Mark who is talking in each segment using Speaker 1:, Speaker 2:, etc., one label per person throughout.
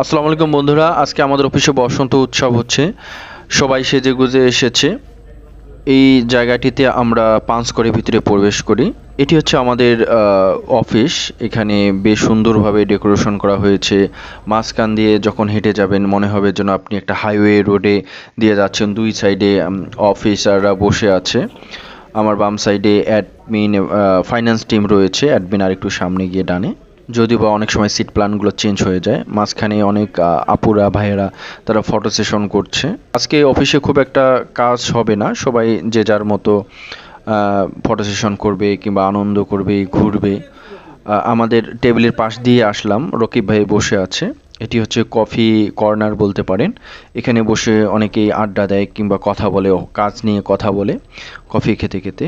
Speaker 1: আসসালামু আলাইকুম বন্ধুরা, আজকে আমাদের অফিসে বসন্ত উৎসব হচ্ছে। সবাই সেজে গুজে এসেছে। এই জায়গাটিতে আমরা পাঁচ করে ভিতরে প্রবেশ করি। এটি হচ্ছে আমাদের অফিস। এখানে বেশ সুন্দরভাবে ডেকোরেশন করা হয়েছে। মাঝখান দিয়ে যখন হেঁটে যাবেন, মনে হবে যেন আপনি একটা হাইওয়ে রোডে দিয়ে যাচ্ছেন। দুই সাইডে অফিসাররা বসে আছে। আমার বাম সাইডে অ্যাডমিন ফাইন্যান্স টিম রয়েছে। অ্যাডমিন আর একটু সামনে গিয়ে ডানে। যদিও বা অনেক সময় সিট প্ল্যানগুলো চেঞ্জ হয়ে যায়, মাঝখানে অনেক আপুরা, ভাইয়েরা তারা ফটো সেশন করছে। আজকে অফিসে খুব একটা কাজ হবে না, সবাই যে যার মতো ফটো সেশন করবে কিংবা আনন্দ করবে, ঘুরবে। আমাদের টেবিলের পাশ দিয়ে আসলাম, রকিব ভাই বসে আছে। এটি হচ্ছে কফি কর্নার বলতে পারেন। এখানে বসে অনেকেই আড্ডা দেয় কিংবা কথা বলে, কাজ নিয়ে কথা বলে কফি খেতে খেতে।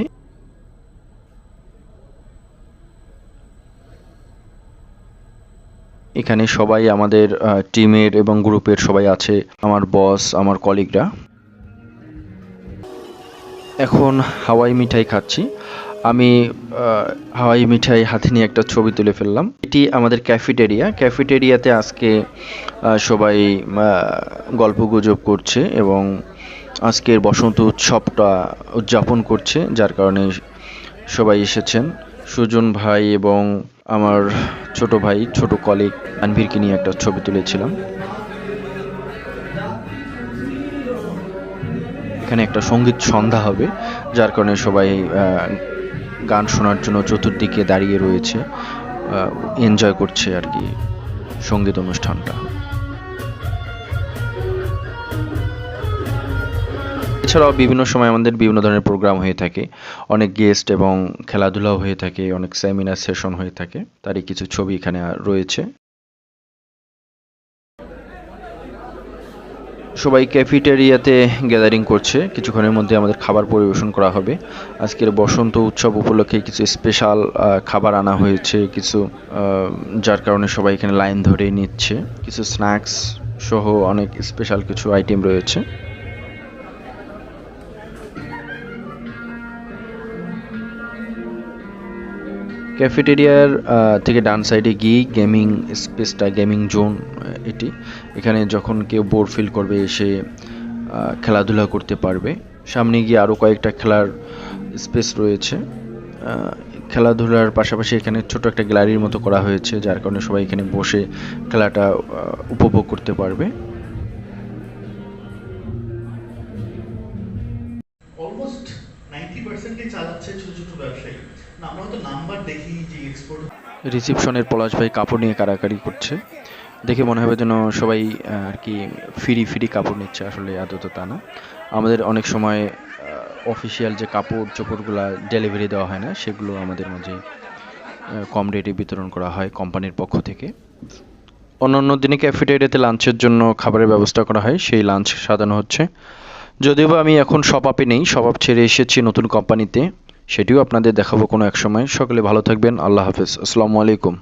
Speaker 1: এখানে সবাই আমাদের টিমের এবং গ্রুপের সবাই আছে, আমার বস আমার কলিগরা এখন হাওয়াই মিঠাই খাচ্ছি। আমি হাওয়াই মিঠাই হাতে নিয়ে একটা ছবি তুলে ফেললাম। এটি আমাদের ক্যাফেটেরিয়া ক্যাফেটেরিয়াতে আজকে সবাই গল্প গুজব করছে এবং আজকের বসন্ত উৎসবটা উদযাপন করছে, যার কারণে সবাই এসেছেন। সুজন ভাই এবং আমার ছোট ভাই, ছোট কলিগ আনভিরকে নিয়ে একটা ছবি তুলেছিলাম। এখানে একটা সংগীত সন্ধ্যা হবে, যার কারণে সবাই গান শোনার জন্য চতুর্দিকে দাঁড়িয়ে রয়েছে এনজয় করছে আর কি সংগীত অনুষ্ঠানটা। এছাড়াও বিভিন্ন সময় আমাদের বিভিন্ন ধরনের প্রোগ্রাম হয়ে থাকে। অনেক গেস্ট এবং খেলাধুলাও হয়ে থাকে, অনেক সেমিনার সেশন হয়ে থাকে, তারই কিছু ছবি এখানে রয়েছে। সবাই ক্যাফেটেরিয়াতে গ্যাদারিং করছে, কিছুক্ষণের মধ্যে আমাদের খাবার পরিবেশন করা হবে। আজকের বসন্ত উৎসব উপলক্ষে কিছু স্পেশাল খাবার আনা হয়েছে, কিছু যার কারণে সবাই এখানে লাইন ধরে নিচ্ছে। কিছু স্ন্যাক্স সহ অনেক স্পেশাল কিছু আইটেম রয়েছে। ক্যাফেটেরিয়ার থেকে ডান সাইডে গিয়ে গেমিং স্পেসটা, গেমিং জোন এটি। এখানে যখন কেউ বোর ফিল করবে, এসে খেলাধুলা করতে পারবে। সামনে গিয়ে আরও কয়েকটা খেলার স্পেস রয়েছে। খেলাধুলার পাশাপাশি এখানে ছোট একটা গ্যালারির মতো করা হয়েছে, যার কারণে সবাই এখানে বসে খেলাটা উপভোগ করতে পারবে।
Speaker 2: অলমোস্ট পার্সেন্টই চালাচ্ছে ছোট ছোট ব্যবসায়ী। না, আমরা নাম্বার দেখি যে এক্সপোর্ট
Speaker 1: রিসিপশনের পলাশ ভাই কাপড় নিয়ে কারাকারি করছে। দেখে মনে হবে যেন সবাই আর কি ফ্রি ফ্রি কাপড় নিচ্ছে, আসলে আদত তা না। আমাদের অনেক সময় অফিসিয়াল যে কাপড় চোপড়গুলো ডেলিভারি দেওয়া হয় না, সেগুলো আমাদের মাঝে কম রেটে বিতরণ করা হয় কোম্পানির পক্ষ থেকে। অন্যান্য দিনে ক্যাফেটেরিয়াতে লাঞ্চের জন্য খাবারের ব্যবস্থা করা হয়, সেই লাঞ্চ সাজানো হচ্ছে। যদিও আমি এখন সব আপে নেই শপ আপ ছেড়ে এসেছি নতুন কোম্পানিতে সেটিও আপনাদের দেখাবো কোনো এক সময়। সকলে ভালো থাকবেন, আল্লাহ হাফেজ। আসসালামু আলাইকুম।